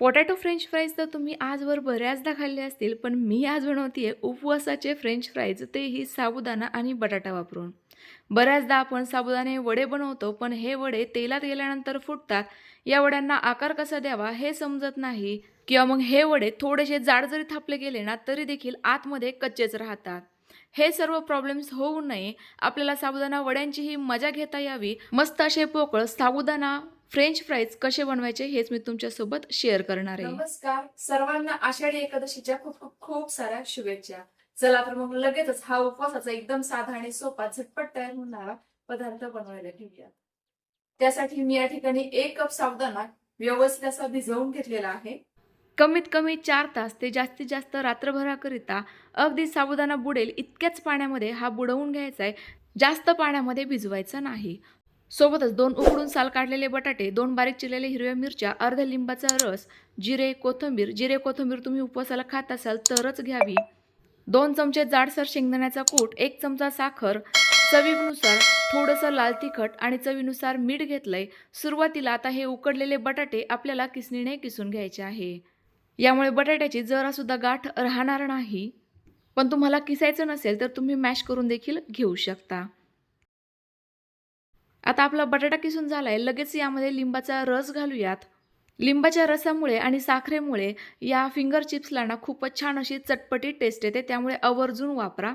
Potato French fries तर तुम्ही आजवर बऱ्याचदा खाल्ले असतील पण मी आज बनवते उपवासाचे फ्रेंच फ्राईज. तेही साबुदाणा आणि बटाटा वापरून. बऱ्याचदा आपण साबुदाणे वडे बनवतो पण हे वडे तेलात गेल्यानंतर फुटतात. या वड्यांना आकार कसा द्यावा हे समजत नाही. किंवा मग हे वडे थोडेसे जाड जरी थापले गेले ना तरी देखील आतमध्ये कच्चेच राहतात. हे सर्व प्रॉब्लेम्स होऊ नये. आपल्याला साबुदाणा वड्यांचीही मजा घेता यावी. मस्त असे पोकळ साबुदाणा फ्रेंच फ्राईज कसे बनवायचे हेच मी तुमच्यासोबत शेअर करणार आहे. नमस्कार. सर्वांना आषाढी एकादशीच्या खूप खूप खूप साऱ्या शुभेच्छा. चला तर मग लगेचच हा उपवासाचा एकदम साधा आणि सोपा झटपट तयार होणारा पदार्थ बनवायला घेऊया त्यासाठी मी या ठिकाणी एक कप साबुदाणा व्यवस्थित असा भिजवून घेतलेला आहे. कमीत कमी चार तास ते जास्तीत जास्त रात्रभराकरिता अगदी साबुदाणा बुडेल इतक्याच पाण्यामध्ये हा बुडवून घ्यायचा आहे जास्त पाण्यामध्ये भिजवायचा नाही. सोबतच दोन उकडून साल काढलेले बटाटे दोन बारीक चिरलेले हिरव्या मिरच्या अर्ध्या लिंबाचा रस जिरे कोथिंबीर. जिरे कोथिंबीर तुम्ही उपवासाला खात असाल तरच घ्यावी. दोन चमचे जाडसर शेंगदाण्याचा कूट एक चमचा साखर चवीनुसार थोडंसं लाल तिखट आणि चवीनुसार मीठ घेतलंय. सुरुवातीला आता हे उकडलेले बटाटे आपल्याला किसणीने किसून घ्यायचे आहे. यामुळे बटाट्याची जरासुद्धा गाठ राहणार नाही. पण तुम्हाला किसायचं नसेल तर तुम्ही मॅश करून देखील घेऊ शकता. आता आपला बटाटा किसून झाला आहे लगेच यामध्ये लिंबाचा रस घालूयात. लिंबाच्या रसामुळे आणि साखरेमुळे या फिंगर चिप्सला ना खूपच छान अशी चटपटी टेस्ट येते त्यामुळे आवर्जून वापरा.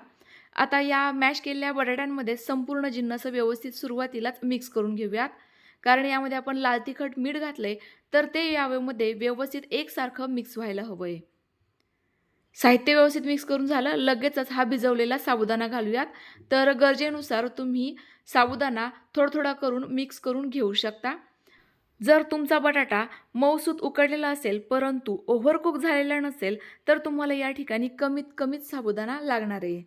आता या मॅश केलेल्या बटाट्यांमध्ये संपूर्ण जिन्नस व्यवस्थित सुरुवातीलाच मिक्स करून घेऊयात. कारण यामध्ये आपण लाल तिखट मीठ घातले तर ते यावेमध्ये व्यवस्थित एकसारखं मिक्स व्हायला हवं आहे साहित्य व्यवस्थित मिक्स करून झालं. लगेचच हा भिजवलेला साबुदाणा घालूयात. तर गरजेनुसार तुम्ही साबुदाणा थोडा थोडा करून मिक्स करून घेऊ शकता. जर तुमचा बटाटा मऊसूत उकडलेला असेल परंतु ओव्हरकुक झालेला नसेल तर तुम्हाला या ठिकाणी कमीत कमीत साबुदाणा लागणार आहे.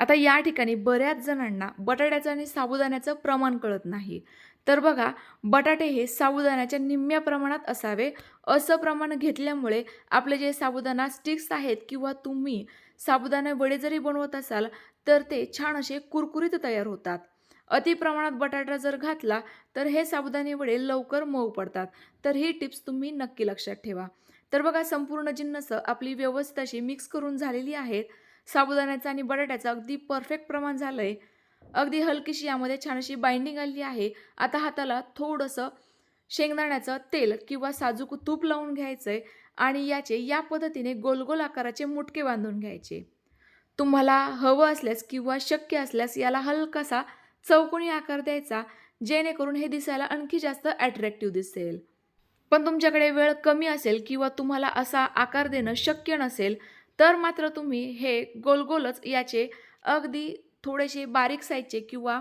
आता या ठिकाणी बऱ्याच जणांना बटाट्याचं आणि साबुदाण्याचं प्रमाण कळत नाही. तर बघा बटाटे हे साबुदाण्याच्या निम्म्या प्रमाणात असावे. असं प्रमाण घेतल्यामुळे आपले जे साबुदाणा स्टिक्स आहेत किंवा तुम्ही साबुदाणा वडे जरी बनवत असाल तर ते छान असे कुरकुरीत तयार होतात. अति प्रमाणात बटाटा जर घातला तर हे साबुदाणे वडे लवकर मऊ पडतात. तर ही टिप्स तुम्ही नक्की लक्षात ठेवा. तर बघा संपूर्ण जिन्नस आपली व्यवस्थित अशी मिक्स करून झालेली आहेत साबुदाण्याचं आणि बटाट्याचं अगदी परफेक्ट प्रमाण झालं आहे अगदी हलकीशी यामध्ये छान अशी बाइंडिंग आली आहे. आता हाताला थोडंसं शेंगदाण्याचं तेल किंवा साजूक तूप लावून घ्यायचं आहे आणि याचे या पद्धतीने गोलगोल आकाराचे मुटके बांधून घ्यायचे. तुम्हाला हवं असल्यास किंवा शक्य असल्यास याला हलकासा चौकोनी आकार द्यायचा जेणेकरून हे दिसायला आणखी जास्त ॲट्रॅक्टिव्ह दिसेल. पण तुमच्याकडे वेळ कमी असेल किंवा तुम्हाला असा आकार देणं शक्य नसेल तर मात्र तुम्ही हे गोलगोलच याचे अगदी थोडेसे बारीक साईजचे किंवा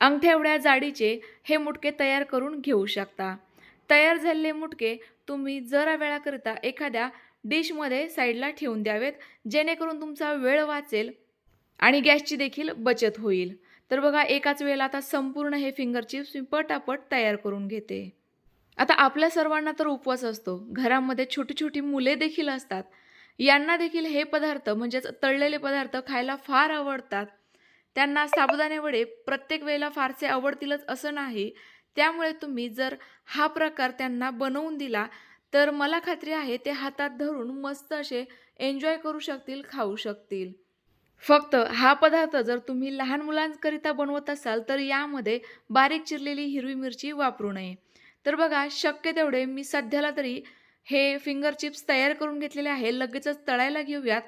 अंगठ्या एवढ्या जाडीचे हे मुटके तयार करून घेऊ शकता. तयार झालेले मुटके तुम्ही जरा वेळाकरिता एखाद्या डिशमध्ये साईडला ठेवून द्यावेत जेणेकरून तुमचा वेळ वाचेल आणि गॅसची देखील बचत होईल. तर बघा एकाच वेळेला आता संपूर्ण हे फिंगर चिप्स मी पटापट तयार करून घेते. आता आपल्या सर्वांना तर उपवास असतो. घरामध्ये छोटी छोटी मुले देखील असतात. यांना देखील हे पदार्थ म्हणजेच तळलेले पदार्थ खायला फार आवडतात. त्यांना साबुदाणे वडे प्रत्येक वेळेला फारसे आवडतीलच असं नाही. त्यामुळे तुम्ही जर हा प्रकार त्यांना बनवून दिला तर मला खात्री आहे ते हातात धरून मस्त असे एन्जॉय करू शकतील खाऊ शकतील. फक्त हा पदार्थ जर तुम्ही लहान मुलांकरिता बनवत असाल तर यामध्ये बारीक चिरलेली हिरवी मिरची वापरू नये. तर बघा शक्य तेवढे मी सध्याला तरी हे फिंगर चिप्स तयार करून घेतलेले आहे. लगेचच तळायला घेऊयात.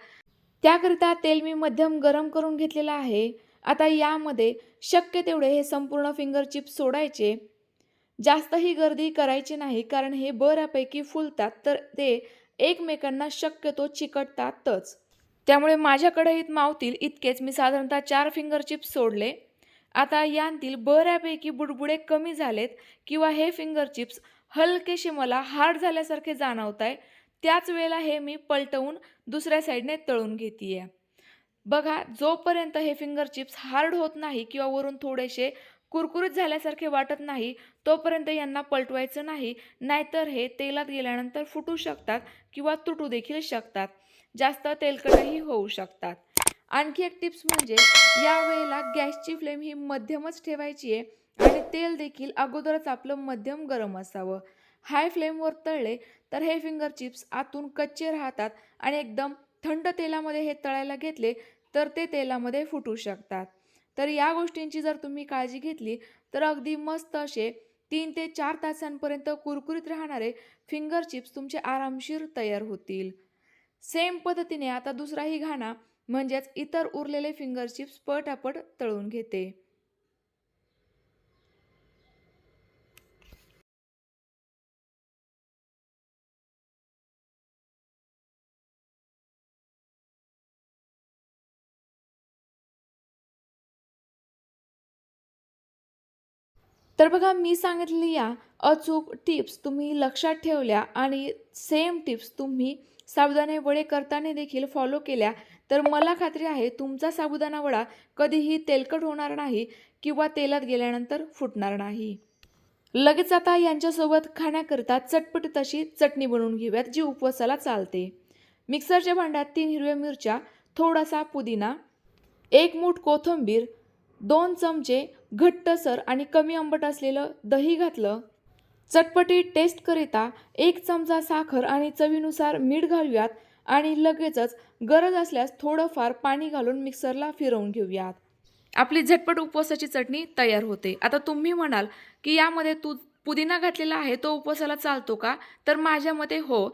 त्याकरिता तेल मी मध्यम गरम करून घेतलेलं आहे. आता यामध्ये शक्य तेवढे हे संपूर्ण फिंगर चिप्स सोडायचे. जास्तही गर्दी करायची नाही कारण हे बऱ्यापैकी फुलतात तर ते एकमेकांना शक्यतो चिकटतातच. त्यामुळे माझ्या मावतील इतकेच. मी साधारणतः चार फिंगर चिप्स सोडले. आता यांतील बऱ्यापैकी बुडबुडे कमी झालेत किंवा हे फिंगर चिप्स हलकेसे मला हार्ड झाल्यासारखे जाणवत आहे त्याच वेळेला हे मी पलटवून दुसऱ्या साईडने तळून घेते बघा जोपर्यंत हे फिंगर चिप्स हार्ड होत नाही किंवा वरून थोडेसे कुरकुरीत झाल्यासारखे वाटत नाही तोपर्यंत यांना पलटवायचं नाही नाहीतर हे तेलात गेल्यानंतर फुटू शकतात किंवा तुटू देखील शकतात. जास्त तेलकटही होऊ शकतात. आणखी एक टिप्स म्हणजे या वेळेला गॅसची फ्लेम ही मध्यमच ठेवायची आहे आणि तेल देखील अगोदरच आपलं मध्यम गरम असावं. हाय फ्लेमवर तळले तर हे फिंगर चिप्स आतून कच्चे राहतात आणि एकदम थंड तेलामध्ये हे तळायला घेतले तर ते तेलामध्ये फुटू शकतात. तर या गोष्टींची जर तुम्ही काळजी घेतली तर अगदी मस्त असे तीन ते चार तासांपर्यंत कुरकुरीत राहणारे फिंगर चिप्स तुमचे आरामशीर तयार होतील. सेम पद्धतीने आता दुसराही घाणा म्हणजेच इतर उरलेले फिंगर चिप्स पटापट तळून घेते. तर बघा मी सांगितलेली या अचूक टिप्स तुम्ही लक्षात ठेवल्या आणि सेम टिप्स तुम्ही साबुदाणे वडे करताना देखील फॉलो केल्या. तर मला खात्री आहे तुमचा साबुदाणा वडा कधीही तेलकट होणार नाही किंवा तेलात गेल्यानंतर फुटणार नाही. लगेच आता यांच्यासोबत खाण्याकरिता चटपट तशी चटणी बनवून घेऊयात जी उपवासाला चालते. मिक्सरच्या भांड्यात तीन हिरव्या मिरच्या थोडासा पुदिना एक मूठ कोथिंबीर दोन चमचे घट्टसर आणि कमी आंबट असलेलं दही घातलं. चटपटी टेस्टकरिता एक चमचा साखर आणि चवीनुसार मीठ घालूयात आणि लगेचच गरज असल्यास थोडंफार पाणी घालून मिक्सरला फिरवून घेऊयात. आपली झटपट उपवासाची चटणी तयार होते. आता तुम्ही म्हणाल की यामध्ये तू पुदिना घातलेला आहे तो उपवासाला चालतो का? तर माझ्या मते हो.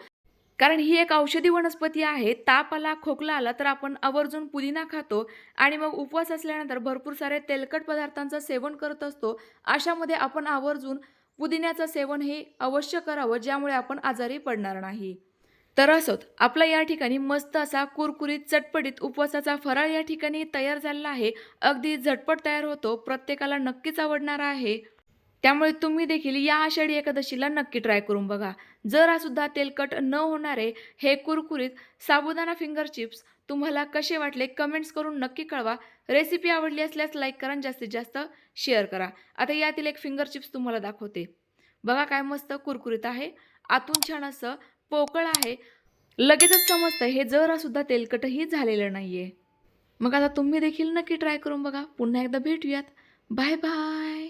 कारण ही एक औषधी वनस्पती आहे. ताप आला खोकला आला तर आपण आवर्जून पुदिना खातो आणि मग उपवास असल्यानंतर भरपूर सारे तेलकट पदार्थांचं सेवन करत असतो. अशामध्ये आपण आवर्जून पुदिन्याचं सेवन हे अवश्य करावं ज्यामुळे आपण आजारी पडणार नाही. तर असोत आपला या ठिकाणी मस्त असा कुरकुरीत चटपटीत उपवासाचा फराळ या ठिकाणी तयार झालेला आहे. अगदी झटपट तयार होतो. प्रत्येकाला नक्कीच आवडणारा आहे. त्यामुळे तुम्ही देखील या आषाढी एकादशीला नक्की ट्राय करून बघा. जरासुद्धा तेलकट न होणारे हे कुरकुरीत साबुदाणा फिंगर चिप्स तुम्हाला कसे वाटले कमेंट्स करून नक्की कळवा. रेसिपी आवडली असल्यास लाईक करा आणि जास्तीत जास्त शेअर करा. आता यातील एक फिंगर चिप्स तुम्हाला दाखवते. बघा काय मस्त कुरकुरीत आहे. आतून छान असं पोकळ आहे. लगेचच समजतं हे जरा सुद्धा तेलकटही झालेलं नाहीये. मग आता तुम्ही देखील नक्की ट्राय करून बघा. पुन्हा एकदा भेटूयात. Bye bye